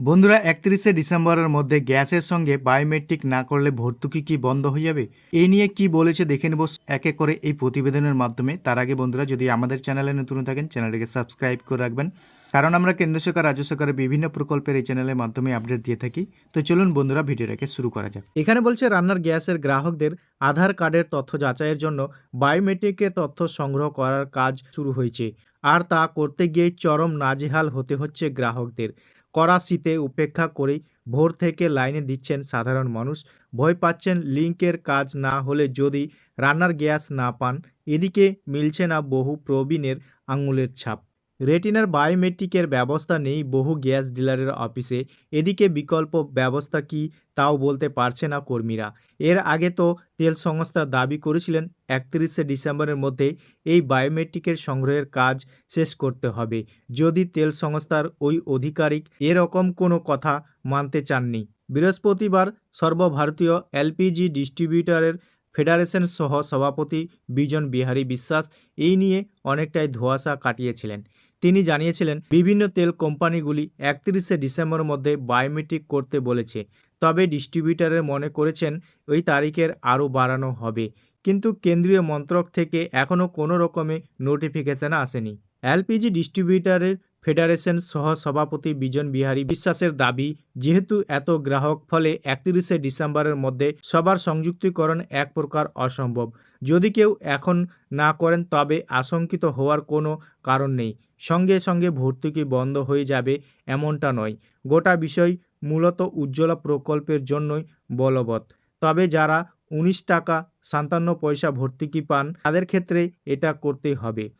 বন্ধুরা, একত্রিশে ডিসেম্বরের মধ্যে গ্যাসের সঙ্গে বায়োমেট্রিক না করলে ভর্তুকি কি বন্ধ হয়ে যাবে? এই নিয়ে কি বলেছে দেখে নেব। এক এক করে এই প্রতিবেদনের মাধ্যমে। তার আগে বন্ধুরা, যদি আমাদের চ্যানেলে নতুন থাকেন, চ্যানেলটিকে সাবস্ক্রাইব করে রাখবেন। কারণ আমরা কেন্দ্র সরকার, রাজ্য সরকারের বিভিন্ন প্রকল্পের এই চ্যানেলের মাধ্যমে আপডেট দিয়ে থাকি। তো চলুন বন্ধুরা, ভিডিওটাকে শুরু করা যাক। এখানে বলছে, রান্নার গ্যাসের গ্রাহকদের আধার কার্ডের তথ্য যাচাইয়ের জন্য বায়োমেট্রিকের তথ্য সংগ্রহ করার কাজ শুরু হয়েছে। আর তা করতে গিয়ে চরম নাজেহাল হতে হচ্ছে গ্রাহকদের। কড়া শীতে উপেক্ষা করেই ভোর থেকে লাইনে দিচ্ছেন সাধারণ মানুষ। ভয় পাচ্ছেন লিঙ্কের কাজ না হলে যদি রান্নার গ্যাস না পান, এদিকে মিলছে না বহু প্রবীণের আঙুলের ছাপ। রেটিনার বায়োমেট্রিকের ব্যবস্থা নেই বহু গ্যাস ডিলারের অফিসে। এদিকে বিকল্প ব্যবস্থা কি তাও বলতে পারছে না কর্মীরা। এর আগে তো তেল সংস্থা দাবি করেছিলেন, একত্রিশে ডিসেম্বরের মধ্যে এই বায়োমেট্রিকের সংগ্রহের কাজ শেষ করতে হবে। যদি তেল সংস্থার ওই আধিকারিক এরকম কোনো কথা মানতে চাননি। বৃহস্পতিবার সর্বভারতীয় এলপিজি ডিস্ট্রিবিউটরের ফেডারেশন সহ সভাপতি বিজন বিহারী বিশ্বাস এই নিয়ে অনেকটাই ধোঁয়াশা কাটিয়েছিলেন। তিনি জানিয়েছিলেন, বিভিন্ন তেল কোম্পানিগুলি একত্রিশে ডিসেম্বরের মধ্যে বায়োমেট্রিক করতে বলেছে, তবে ডিস্ট্রিবিউটারের মনে করেছেন ওই তারিখের আরও বাড়ানো হবে। কিন্তু কেন্দ্রীয় মন্ত্রক থেকে এখনও কোনো রকমে নোটিফিকেশান আসেনি। এলপিজি ডিস্ট্রিবিউটরের ফেডারেশন সহ সভাপতি বিজন বিহারী বিশ্বাসের দাবি, যেহেতু এত গ্রাহক, ফলে একত্রিশে ডিসেম্বরের মধ্যে সবার সংযুক্তিকরণ এক প্রকার অসম্ভব। যদি কেউ এখন না করেন, তবে আশঙ্কিত হওয়ার কোনো কারণ নেই। সঙ্গে সঙ্গে ভর্তুকি বন্ধ হয়ে যাবে এমনটা নয়। গোটা বিষয় মূলত উজ্জ্বলা প্রকল্পের জন্যই বলবৎ। তবে যারা উনিশ টাকা সাতান্ন পয়সা ভর্তুকি পান, তাদের ক্ষেত্রে এটা করতেই হবে।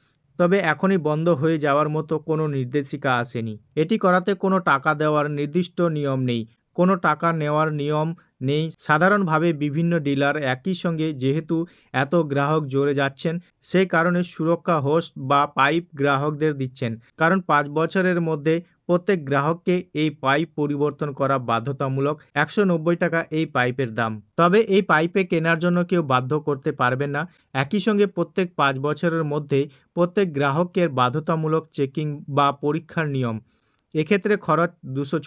তবে এখনই বন্ধ হয়ে যাওয়ার মতো কোনো নির্দেশিকা আসেনি। এটি করাতে কোনো টাকা দেওয়ার নির্দিষ্ট নিয়ম নেই। কোনো টাকা নেওয়ার নিয়ম নেই। সাধারণভাবে বিভিন্ন ডিলার একই সঙ্গে যেহেতু এত গ্রাহক জোরে যাচ্ছেন সেই কারণে সুরক্ষা হোস্ট বা পাইপ গ্রাহকদের দিচ্ছেন। কারণ পাঁচ বছরের মধ্যে প্রত্যেক গ্রাহককে এই পাইপ পরিবর্তন করা বাধ্যতামূলক। একশো নব্বই টাকা এই পাইপের দাম। তবে এই পাইপে কেনার জন্য কেউ বাধ্য করতে পারবেন না। একই সঙ্গে প্রত্যেক পাঁচ বছরের মধ্যে প্রত্যেক গ্রাহকের বাধ্যতামূলক চেকিং বা পরীক্ষার নিয়ম। এক্ষেত্রে খরচ দুশো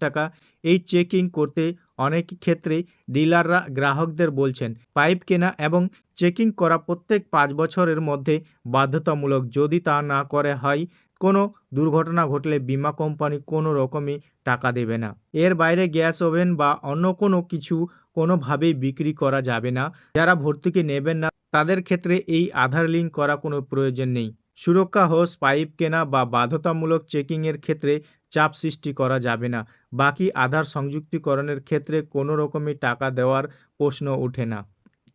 টাকা। এই চেকিং করতে অনেক ক্ষেত্রে ডিলাররা গ্রাহকদের বলছেন, পাইপ কেনা এবং চেকিং করা প্রত্যেক পাঁচ বছরের মধ্যে বাধ্যতামূলক। যদি তা না করে হয়, কোনো দুর্ঘটনা ঘটলে বিমা কোম্পানি কোনো রকমই টাকা দেবে না। এর বাইরে গ্যাস ওভেন বা অন্য কোনো কিছু কোনোভাবেই বিক্রি করা যাবে না। যারা ভর্তুকি নেবেন না, তাদের ক্ষেত্রে এই আধার লিঙ্ক করা কোনো প্রয়োজন নেই। সুরক্ষা হোস, পাইপ কেনা বা বাধ্যতামূলক চেকিংয়ের ক্ষেত্রে চাপ সৃষ্টি করা যাবে না। বাকি আধার সংযুক্তিকরণের ক্ষেত্রে কোনো রকমই টাকা দেওয়ার প্রশ্ন ওঠে না।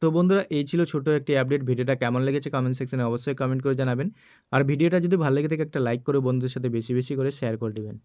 তো বন্ধুরা, এই ছিল ছোটো একটি আপডেট। ভিডিওটা কেমন লেগেছে কমেন্ট সেকশনে অবশ্যই কমেন্ট করে জানাবেন। আর ভিডিওটা যদি ভালো লেগে থাকে, একটা লাইক করে বন্ধুদের সাথে বেশি বেশি করে শেয়ার করে দেবেন।